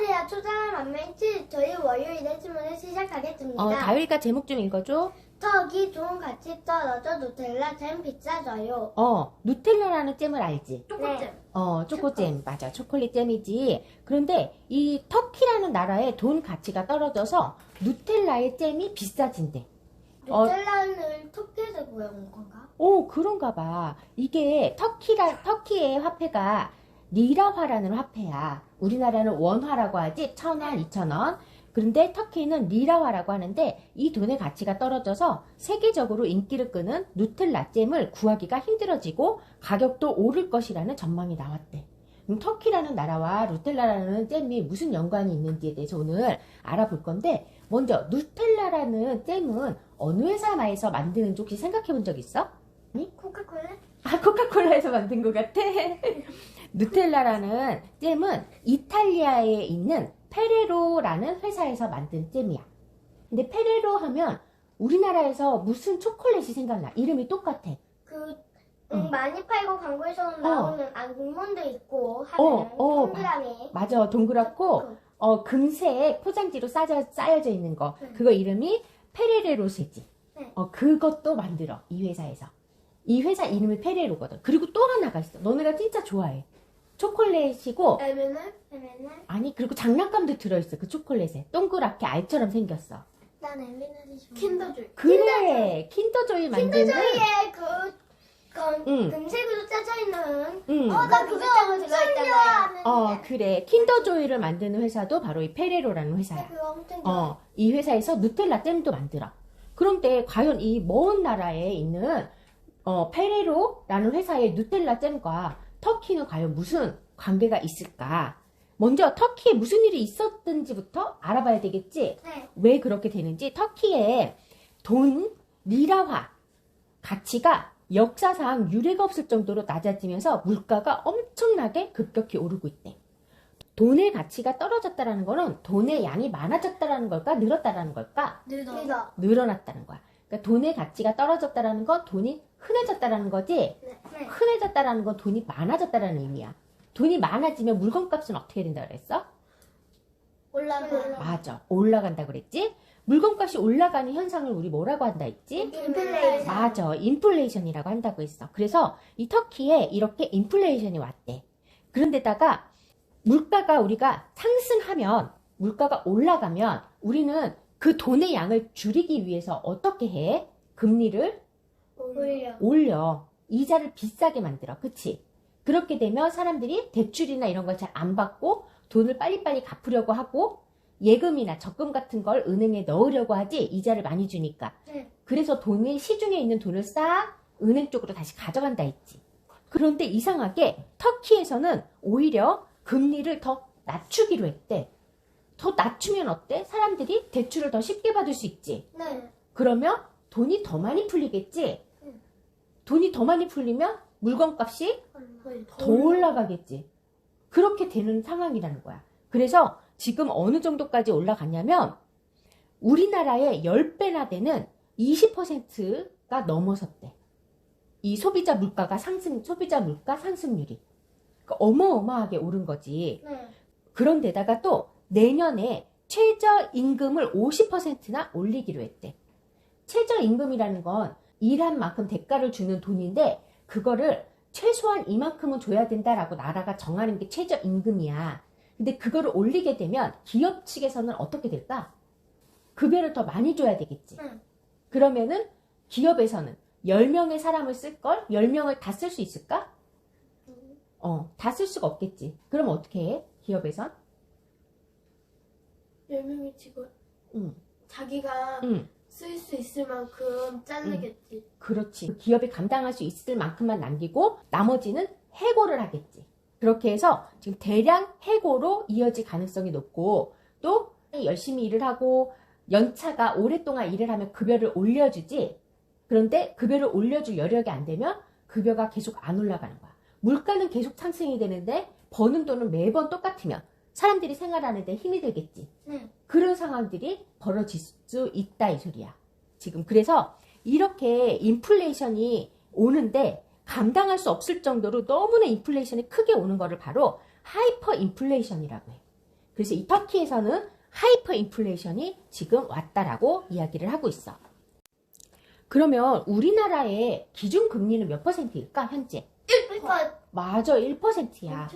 안녕하세요. 초장을 만면치 저희 월요일에 질문을 시작하겠습니다. 어, 다율이가 제목 좀 읽어줘. 턱이 좀 같이 떨어져 누텔라 잼 비싸져요. 어, 누텔라라는 잼을 알지? 초코잼. 어, 초코잼. 맞아. 초콜릿 잼이지. 그런데 이 터키라는 나라의 돈 가치가 떨어져서 누텔라의 잼이 비싸진대. 어. 누텔라를 터키에서 구해온 건가? 오, 그런가 봐. 이게 터키라, 터키의 화폐가 리라화라는 화폐야. 우리나라는 원화라고 하지. 천 원, 이천 원. 그런데 터키는 리라화라고 하는데 이 돈의 가치가 떨어져서 세계적으로 인기를 끄는 누텔라 잼을 구하기가 힘들어지고 가격도 오를 것이라는 전망이 나왔대. 그럼 터키라는 나라와 누텔라라는 잼이 무슨 연관이 있는지에 대해서 오늘 알아볼 건데 먼저 누텔라라는 잼은 어느 회사에서 만드는지 혹시 생각해 본 적 있어? 코카콜라? 아, 코카콜라에서 만든 것 같아. 누텔라라는 잼은 이탈리아에 있는 페레로라는 회사에서 만든 잼이야. 근데 페레로 하면 우리나라에서 무슨 초콜릿이 생각나? 이름이 똑같아. 그 응. 음, 많이 팔고 광고에서 나오는 안국몬도 있고 어, 하는 어, 동그라미. 맞아, 동그랗고 그, 어, 금색 포장지로 쌓여, 쌓여져 있는 거. 네. 그거 이름이 페레레로세지. 네. 어, 그것도 만들어. 이 회사에서. 이 회사 이름이 페레로거든. 그리고 또 하나가 있어. 너네가 진짜 좋아해. 초콜릿이고 M&M? M&M? 아니 그리고 장난감도 들어있어 그 초콜릿에 동그랗게 알처럼 생겼어 난 M&M이 좋아. 킨더조이. 그래 킨더조이 만드는 킨더조이에 그 응. 금색으로 짜져 있는 응. 어, 나 그거 들어있잖아요. 어 그래 킨더조이를 만드는 회사도 바로 이 페레로라는 회사야 그거 엄청 좋아. 어 이 회사에서 누텔라 잼도 만들어 그런데 과연 이 먼 나라에 있는 어 페레로라는 회사의 누텔라 잼과 터키는 과연 무슨 관계가 있을까 먼저 터키에 무슨 일이 있었던지부터 알아봐야 되겠지 네. 왜 그렇게 되는지 터키의 돈 리라화 가치가 역사상 유례가 없을 정도로 낮아지면서 물가가 엄청나게 급격히 오르고 있대. 돈의 가치가 떨어졌다라는 거는 돈의 양이 많아졌다라는 걸까 늘었다라는 걸까 늘어. 늘어났다는 거야. 그러니까 돈의 가치가 떨어졌다라는 건 돈이 흔해졌다라는 거지. 네. 네. 흔해졌다라는 건 돈이 많아졌다라는 의미야. 돈이 많아지면 물건값은 어떻게 된다 그랬어? 올라가. 맞아. 올라간다 그랬지? 물건값이 올라가는 현상을 우리 뭐라고 한다 했지? 인플레이션. 맞아. 인플레이션이라고 한다고 했어. 그래서 이 터키에 이렇게 인플레이션이 왔대. 그런데다가 물가가 우리가 상승하면 물가가 올라가면 우리는 그 돈의 양을 줄이기 위해서 어떻게 해? 금리를 올려. 올려. 이자를 비싸게 만들어. 그치? 그렇게 되면 사람들이 대출이나 이런 걸 잘 안 받고 돈을 빨리빨리 갚으려고 하고 예금이나 적금 같은 걸 은행에 넣으려고 하지 이자를 많이 주니까. 네. 그래서 돈을 시중에 있는 돈을 싹 은행 쪽으로 다시 가져간다 했지. 그런데 이상하게 터키에서는 오히려 금리를 더 낮추기로 했대. 더 낮추면 어때? 사람들이 대출을 더 쉽게 받을 수 있지. 네. 그러면 돈이 더 많이 풀리겠지? 응. 돈이 더 많이 풀리면 물건값이 더더 올라가겠지. 그렇게 되는 상황이라는 거야. 그래서 지금 어느 정도까지 올라갔냐면 우리나라의 10배나 되는 20%가 넘어섰대. 이 소비자 물가가 상승, 소비자 물가 상승률이. 그러니까 어마어마하게 오른 거지. 네. 그런데다가 또 내년에 최저임금을 50%나 올리기로 했대. 최저임금이라는 건 일한 만큼 대가를 주는 돈인데 그거를 최소한 이만큼은 줘야 된다라고 나라가 정하는 게 최저임금이야. 근데 그거를 올리게 되면 기업 측에서는 어떻게 될까? 급여를 더 많이 줘야 되겠지. 응. 그러면은 기업에서는 10명의 사람을 쓸 걸 10명을 다 쓸 수 있을까? 어, 다 쓸 수가 없겠지. 그럼 어떻게 해? 기업에선? 10명의 직원. 응. 자기가 응. 쓸 수 있을 만큼 자르겠지. 그렇지. 그 기업이 감당할 수 있을 만큼만 남기고 나머지는 해고를 하겠지. 그렇게 해서 지금 대량 해고로 이어질 가능성이 높고 또 열심히 일을 하고 연차가 오랫동안 일을 하면 급여를 올려주지. 그런데 급여를 올려줄 여력이 안 되면 급여가 계속 안 올라가는 거야. 물가는 계속 상승이 되는데 버는 돈은 매번 똑같으면 사람들이 생활하는데 힘이 들겠지. 응. 그런 상황들이 벌어질 수 있다 이 소리야. 지금 그래서 이렇게 인플레이션이 오는데 감당할 수 없을 정도로 너무나 인플레이션이 크게 오는 거를 바로 하이퍼 인플레이션이라고 해. 그래서 이 터키에서는 하이퍼 인플레이션이 지금 왔다라고 이야기를 하고 있어. 그러면 우리나라의 기준 금리는 몇 퍼센트일까, 현재? 1%. 맞아, 1%야.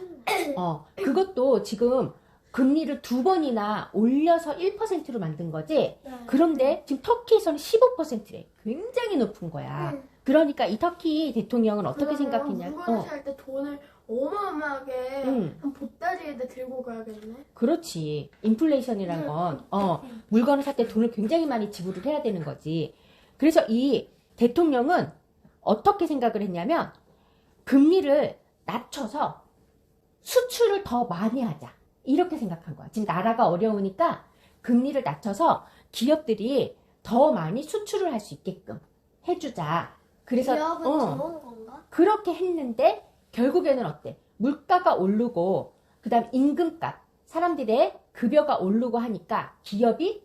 어, 그것도 지금 금리를 두 번이나 올려서 1%로 만든 거지? 그런데 지금 터키에서는 15%래. 굉장히 높은 거야. 응. 그러니까 이 터키 대통령은 어떻게 그러면 생각했냐? 물건을 어, 살때 돈을 어마어마하게 응, 한 보따리에다 들고 가야겠네. 그렇지. 인플레이션이란 건, 어, 물건을 살 때 돈을 굉장히 많이 지불을 해야 되는 거지. 그래서 이 대통령은 어떻게 생각을 했냐면, 금리를 낮춰서 수출을 더 많이 하자. 이렇게 생각한 거야. 지금 나라가 어려우니까 금리를 낮춰서 기업들이 더 많이 수출을 할 수 있게끔 해주자. 그래서, 기업은 어, 좋은 건가? 그렇게 했는데 결국에는 어때? 물가가 오르고 그 다음 임금값 사람들의 급여가 오르고 하니까 기업이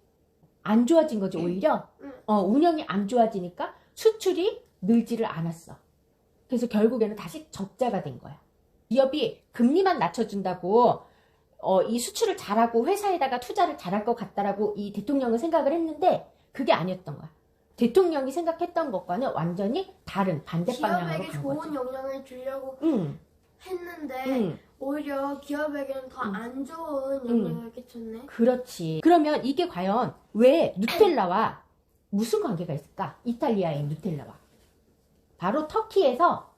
안 좋아진 거지 오히려 응. 어, 운영이 안 좋아지니까 수출이 늘지를 않았어. 그래서 결국에는 다시 적자가 된 거야. 기업이 금리만 낮춰준다고 어, 이 수출을 잘하고 회사에다가 투자를 잘할 것 같다라고 이 대통령은 생각을 했는데 그게 아니었던 거야. 대통령이 생각했던 것과는 완전히 다른 반대 방향으로 기업에게 간 좋은 거지. 영향을 주려고 응, 했는데 응. 오히려 기업에게는 더 응. 안 좋은 응. 영향을 끼쳤네. 그렇지. 그러면 이게 과연 왜 누텔라와 무슨 관계가 있을까? 이탈리아의 누텔라와. 바로 터키에서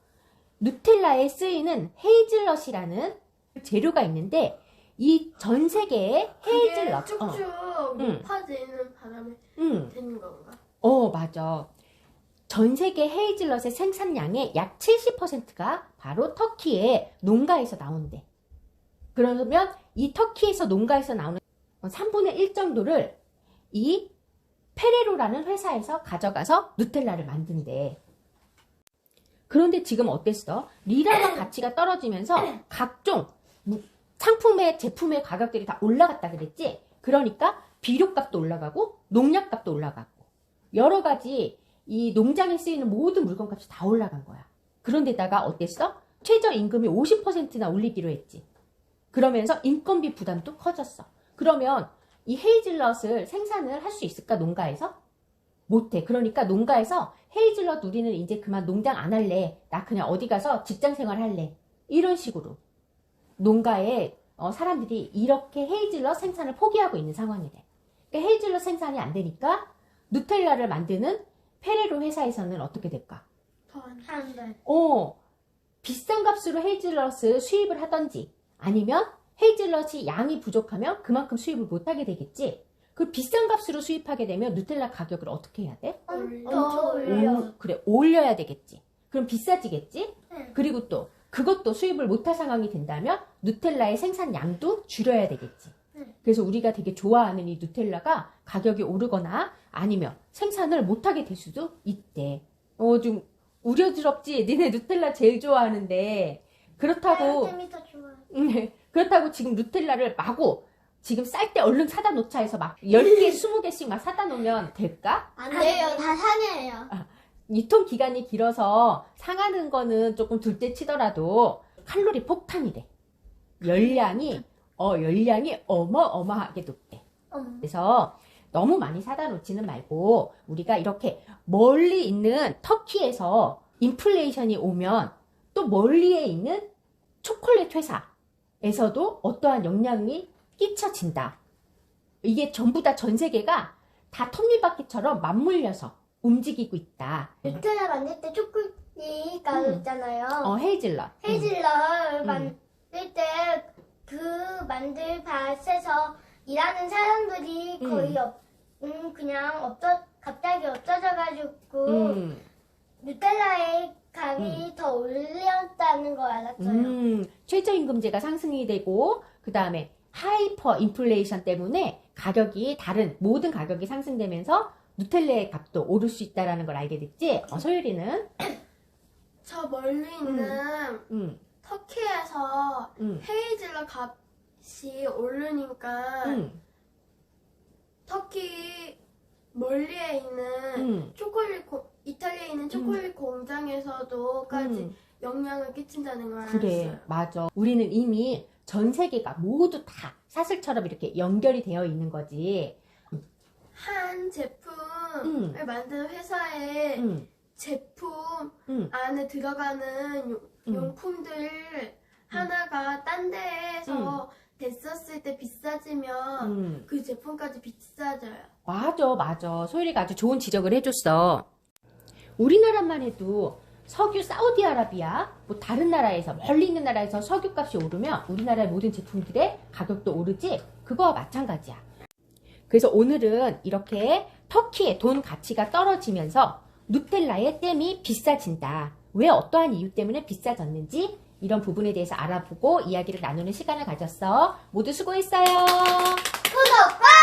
누텔라에 쓰이는 헤이즐넛이라는 재료가 있는데 이 전 세계의 헤이즐넛. 어, 쭉쭉 응. 높아지는 바람에 응. 되는 건가? 어, 맞아. 전 세계 헤이즐넛의 생산량의 약 70%가 바로 터키의 농가에서 나온대. 그러면 이 터키에서 농가에서 나오는 3분의 1 정도를 이 페레로라는 회사에서 가져가서 누텔라를 만든대. 그런데 지금 어땠어? 리라와 가치가 떨어지면서 각종 무- 상품의 제품의 가격들이 다 올라갔다 그랬지? 그러니까 비료값도 올라가고 농약값도 올라가고 여러 가지 이 농장에 쓰이는 모든 물건값이 다 올라간 거야. 그런데다가 어땠어? 최저임금이 50%나 올리기로 했지. 그러면서 인건비 부담도 커졌어. 그러면 이 헤이즐넛을 생산을 할 수 있을까, 농가에서? 못해. 그러니까 농가에서 헤이즐넛 우리는 이제 그만 농장 안 할래. 나 그냥 어디 가서 직장 생활 할래. 이런 식으로. 농가에 어, 사람들이 이렇게 헤이즐넛 생산을 포기하고 있는 상황이 래. 그러니까 헤이즐넛 생산이 안 되니까 누텔라를 만드는 페레로 회사에서는 어떻게 될까? 더안 한 달. 어, 비싼 값으로 헤이즐넛을 수입을 하던지 아니면 헤이즐넛이 양이 부족하면 그만큼 수입을 못하게 되겠지. 그 비싼 값으로 수입하게 되면 누텔라 가격을 어떻게 해야 돼? 올려. 더 올려. 올- 그래, 올려야 되겠지. 그럼 비싸지겠지? 응. 그리고 또 그것도 수입을 못할 상황이 된다면 누텔라의 생산량도 줄여야 되겠지. 응. 그래서 우리가 되게 좋아하는 이 누텔라가 가격이 오르거나 아니면 생산을 못하게 될 수도 있대. 어, 좀 우려스럽지? 니네 누텔라 제일 좋아하는데. 그렇다고, 재미 더 좋아. 네. 그렇다고 지금 누텔라를 마구 지금 쌀 때 얼른 사다 놓자 해서 막 10개, 20개씩 막 사다 놓으면 될까? 안 돼요. 다 상해요. 유통 기간이 길어서 상하는 거는 조금 둘째 치더라도 칼로리 폭탄이래. 열량이, 어, 열량이 어마어마하게 높대. 음. 그래서 너무 많이 사다 놓지는 말고 우리가 이렇게 멀리 있는 터키에서 인플레이션이 오면 또 멀리에 있는 초콜릿 회사에서도 어떠한 영향이 끼쳐진다. 이게 전부 다 전 세계가 다 톱니바퀴처럼 맞물려서 움직이고 있다. 누텔라 만들 때 초콜릿 가루 음. 있잖아요. 어, 헤이즐넛. 음. 헤이즐넛 음. 만들 때 그 만들 밭에서 일하는 사람들이 음. 거의 없, 음, 그냥 없어 갑자기 없어져가지고 음, 누텔라의 값이 더 올렸다는 걸 알았어요. 음, 최저임금제가 상승이 되고, 그 다음에 하이퍼 인플레이션 때문에 가격이 다른 모든 가격이 상승되면서 누텔라의 값도 오를 수 있다라는 걸 알게 됐지? 어, 소율이는? 저 멀리 있는 음, 터키에서 음, 헤이즐넛 값이 오르니까 음, 터키 멀리에 있는 음, 초콜릿 고, 이탈리아에 있는 초콜릿 공장에서도까지 음. 영향을 끼친다는 걸 그래, 알았어요. 맞아. 우리는 이미 전 세계가 모두 다 사슬처럼 이렇게 연결이 되어 있는 거지. 한 제품을 음. 만드는 회사에 응, 제품 응, 안에 들어가는 용, 음. 용품들 하나가 딴 데에서 됐었을 때 비싸지면 응. 그 제품까지 비싸져요. 맞아, 맞아. 소율이가 아주 좋은 지적을 해줬어. 우리나라만 해도 석유 사우디아라비아, 뭐 다른 나라에서, 멀리 있는 나라에서 석유값이 오르면 우리나라의 모든 제품들의 가격도 오르지? 그거와 마찬가지야. 그래서 오늘은 이렇게 터키의 돈 가치가 떨어지면서 누텔라의 땜이 비싸진다. 왜 어떠한 이유 때문에 비싸졌는지 이런 부분에 대해서 알아보고 이야기를 나누는 시간을 가졌어. 모두 수고했어요. 구독과